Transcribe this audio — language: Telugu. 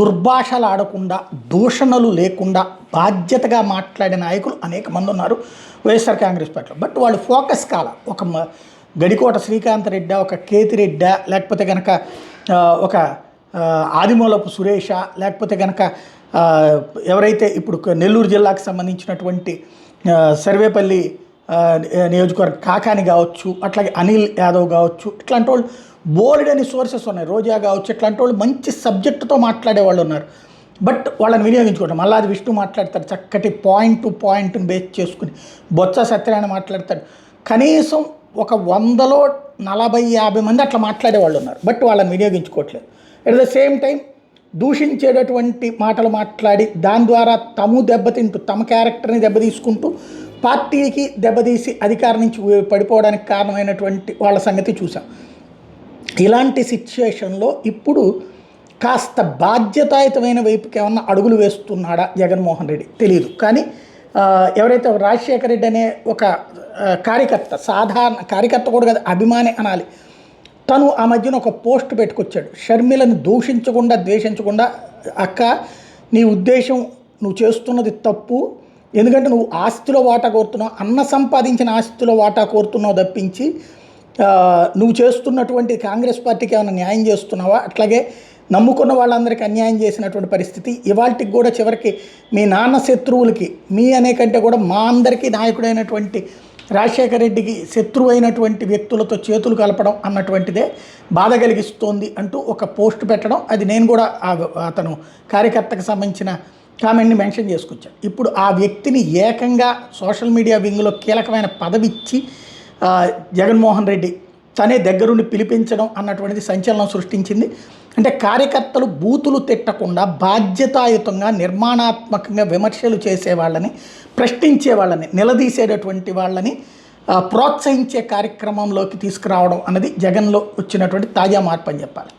దుర్భాషలు ఆడకుండా దూషణలు లేకుండా బాధ్యతగా మాట్లాడే నాయకులు అనేక మంది ఉన్నారు వైఎస్ఆర్ కాంగ్రెస్ పార్టీలో. బట్ వాళ్ళు ఫోకస్ కాల. ఒక గడికోట శ్రీకాంత్ రెడ్డి ఒక కేతిరెడ్డ లేకపోతే కనుక ఒక ఆదిమూలపు సురేష లేకపోతే కనుక ఎవరైతే ఇప్పుడు నెల్లూరు జిల్లాకు సంబంధించినటువంటి సర్వేపల్లి నియోజకవర్గ కాకాని కావచ్చు అట్లాగే అనిల్ యాదవ్ కావచ్చు ఇట్లాంటి వాళ్ళు బోల్డ్ అని సోర్సెస్ ఉన్నాయి. రోజా కావచ్చు ఇట్లాంటి వాళ్ళు మంచి సబ్జెక్టుతో మాట్లాడే వాళ్ళు ఉన్నారు. బట్ వాళ్ళని వినియోగించుకోవటం మళ్ళీ విష్ణు మాట్లాడతాడు చక్కటి పాయింట్ టు పాయింట్ని బేస్ చేసుకుని బొత్స సత్యనారాయణ మాట్లాడతాడు. కనీసం ఒక వందలో నలభై యాభై మంది అట్లా మాట్లాడే వాళ్ళు ఉన్నారు. బట్ వాళ్ళని వినియోగించుకోవట్లేదు. ఎట్ ద సేమ్ టైం దూషించేటటువంటి మాటలు మాట్లాడి దాని ద్వారా తము దెబ్బతింటూ తమ క్యారెక్టర్ని దెబ్బతీసుకుంటూ పార్టీకి దెబ్బతీసి అధికారం నుంచి పడిపోవడానికి కారణమైనటువంటి వాళ్ళ సంగతి చూసాం. ఇలాంటి సిచ్యుయేషన్లో ఇప్పుడు కాస్త బాధ్యతాయుతమైన వైపుకి ఏమన్నా అడుగులు వేస్తున్నాడా జగన్మోహన్ రెడ్డి? తెలియదు కానీ ఎవరైతే రాజశేఖర రెడ్డి అనే ఒక కార్యకర్త సాధారణ కార్యకర్త కూడా కదా అభిమాని అనాలి తను ఆ మధ్యన ఒక పోస్ట్ పెట్టుకొచ్చాడు. షర్మిలను దూషించకుండా ద్వేషించకుండా అక్క నీ ఉద్దేశం నువ్వు చేస్తున్నది తప్పు ఎందుకంటే నువ్వు ఆస్తిలో వాటా కోరుతున్నావు అన్న సంపాదించిన ఆస్తిలో వాటా కోరుతున్నావు తప్పించి నువ్వు చేస్తున్నటువంటి కాంగ్రెస్ పార్టీకి ఏమైనా న్యాయం చేస్తున్నావా? అట్లాగే నమ్ముకున్న వాళ్ళందరికీ అన్యాయం చేసినటువంటి పరిస్థితి ఇవాళకి కూడా చివరికి మీ నాన్న శత్రువులకి మీ అనే కంటే కూడా మా అందరికీ నాయకుడైనటువంటి రాజశేఖర రెడ్డికి శత్రువు అయినటువంటి వ్యక్తులతో చేతులు కలపడం అన్నటువంటిదే బాధ కలిగిస్తోంది అంటూ ఒక పోస్ట్ పెట్టడం. అది నేను కూడా అతను కార్యకర్తకు సంబంధించిన కామెంట్ని మెన్షన్ చేసుకొచ్చాను ఇప్పుడు ఆ వ్యక్తిని ఏకంగా సోషల్ మీడియా వింగ్లో కీలకమైన పదవిచ్చి జగన్మోహన్ రెడ్డి తనే దగ్గరుండి పిలిపించడం అన్నటువంటిది సంచలనం సృష్టించింది. అంటే కార్యకర్తలు బూతులు తిట్టకుండా బాధ్యతాయుతంగా నిర్మాణాత్మకంగా విమర్శలు చేసే వాళ్ళని ప్రశ్నించే వాళ్ళని నిలదీసేటటువంటి వాళ్ళని ప్రోత్సహించే కార్యక్రమంలోకి తీసుకురావడం అన్నది జగన్లో వచ్చినటువంటి తాజా మార్పు అని చెప్పాలి.